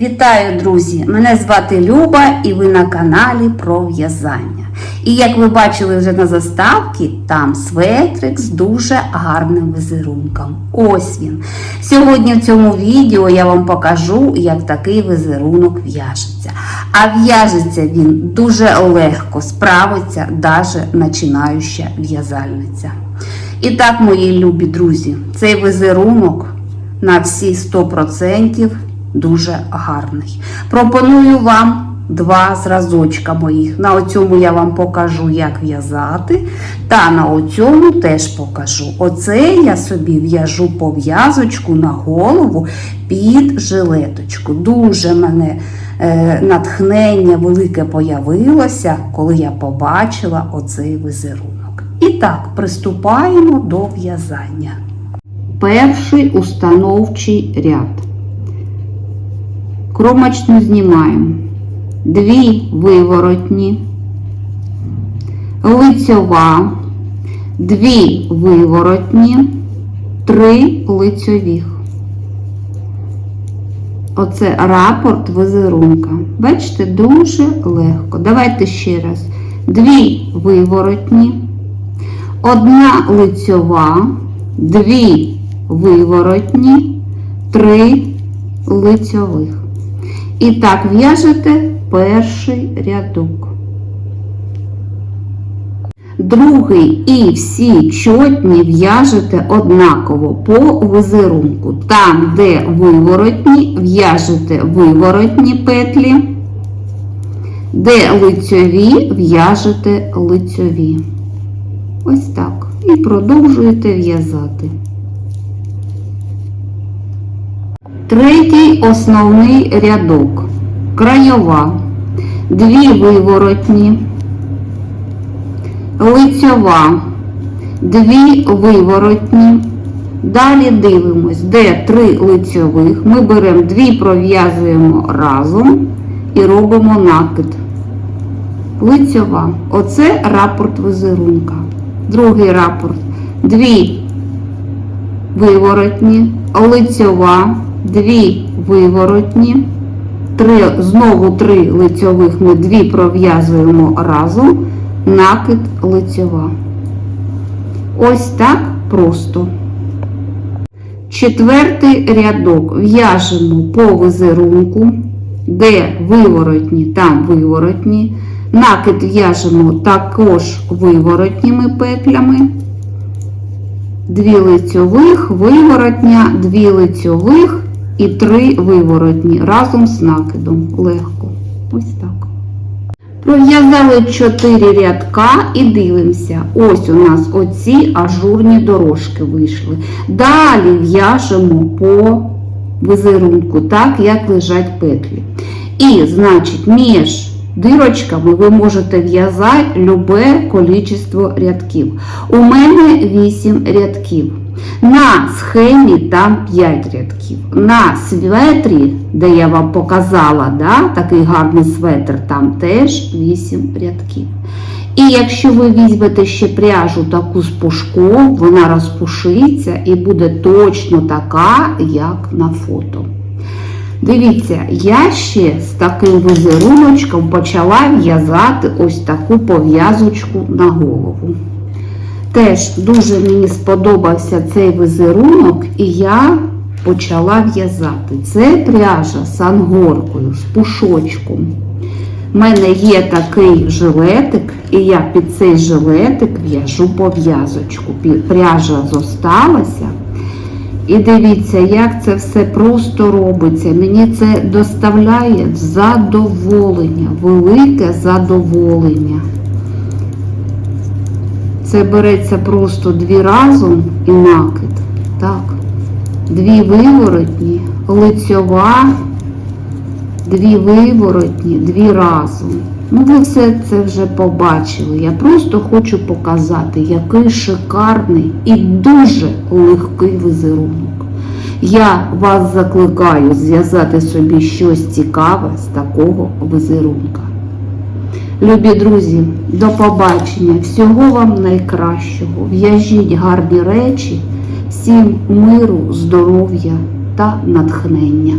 Вітаю, друзі! Мене звати Люба і ви на каналі про в'язання. І як ви бачили вже на заставці, там светрик з дуже гарним візерунком. Ось він. Сьогодні в цьому відео я вам покажу, як такий візерунок в'яжеться. А в'яжеться він дуже легко, справиться навіть починаюча в'язальниця. І так, мої любі друзі, цей візерунок на всі 100% дуже гарний. Пропоную вам два зразочка моїх. На оцьому я вам покажу, як в'язати, та на оцьому теж покажу. Оце я собі в'яжу пов'язочку на голову під жилеточку. Дуже мене е, натхнення велике появилося, коли я побачила оцей візерунок. І так, приступаємо до в'язання. Перший установчий ряд. Кромочну знімаємо. Дві виворотні, лицьова, дві виворотні, три лицьових. Оце рапорт візерунка. Бачите, дуже легко. Давайте ще раз. Дві виворотні, одна лицьова, дві виворотні, три лицьових. І так в'яжете перший рядок. Другий і всі чотні в'яжете однаково по візерунку. Там, де виворотні, в'яжете виворотні петлі, де лицьові, в'яжете лицьові. Ось так. І продовжуєте в'язати. Третій основний рядок. Краєва. Дві виворотні, лицьова, дві виворотні. Далі дивимось, де три лицьових. Ми беремо дві, пров'язуємо разом і робимо накид. Лицьова. Оце рапорт візерунка. Другий рапорт. Дві виворотні, лицьова, дві виворотні, три, знову три лицьових ми дві пров'язуємо разом, накид лицьова. Ось так просто. Четвертий рядок в'яжемо по візерунку, де виворотні, там виворотні. Накид в'яжемо також виворотніми петлями. Дві лицьових, виворотня, дві лицьових і три виворотні разом з накидом. Легко. Ось так. Пров'язали 4 рядка і дивимося. Ось у нас оці ажурні дорожки вийшли. Далі в'яжемо по візерунку, так як лежать петлі. І, значить, між дирочками ви можете в'язати любе количество рядків. У мене 8 рядків. На схемі там 5 рядків. На светрі, де я вам показала, да, такий гарний светр, там теж 8 рядків. І якщо ви візьмете ще пряжу таку з пушком, вона розпушиться і буде точно така, як на фото. Дивіться, я ще з таким візеруночком почала в'язати ось таку пов'язочку на голову. Теж дуже мені сподобався цей візерунок, і я почала в'язати. Це пряжа з ангоркою, з пушочком. У мене є такий жилетик, і я під цей жилетик в'яжу пов'язочку. Пряжа зосталася. І дивіться, як це все просто робиться. Мені це доставляє задоволення, велике задоволення. Це береться просто дві разом і накид. Так. Дві виворотні, лицьова, дві виворотні, дві разом. Ну, ви все це вже побачили. Я просто хочу показати, який шикарний і дуже легкий візерунок. Я вас закликаю зв'язати собі щось цікаве з такого візерунка. Любі друзі, до побачення! Всього вам найкращого. В'яжіть гарні речі, всім миру, здоров'я та натхнення.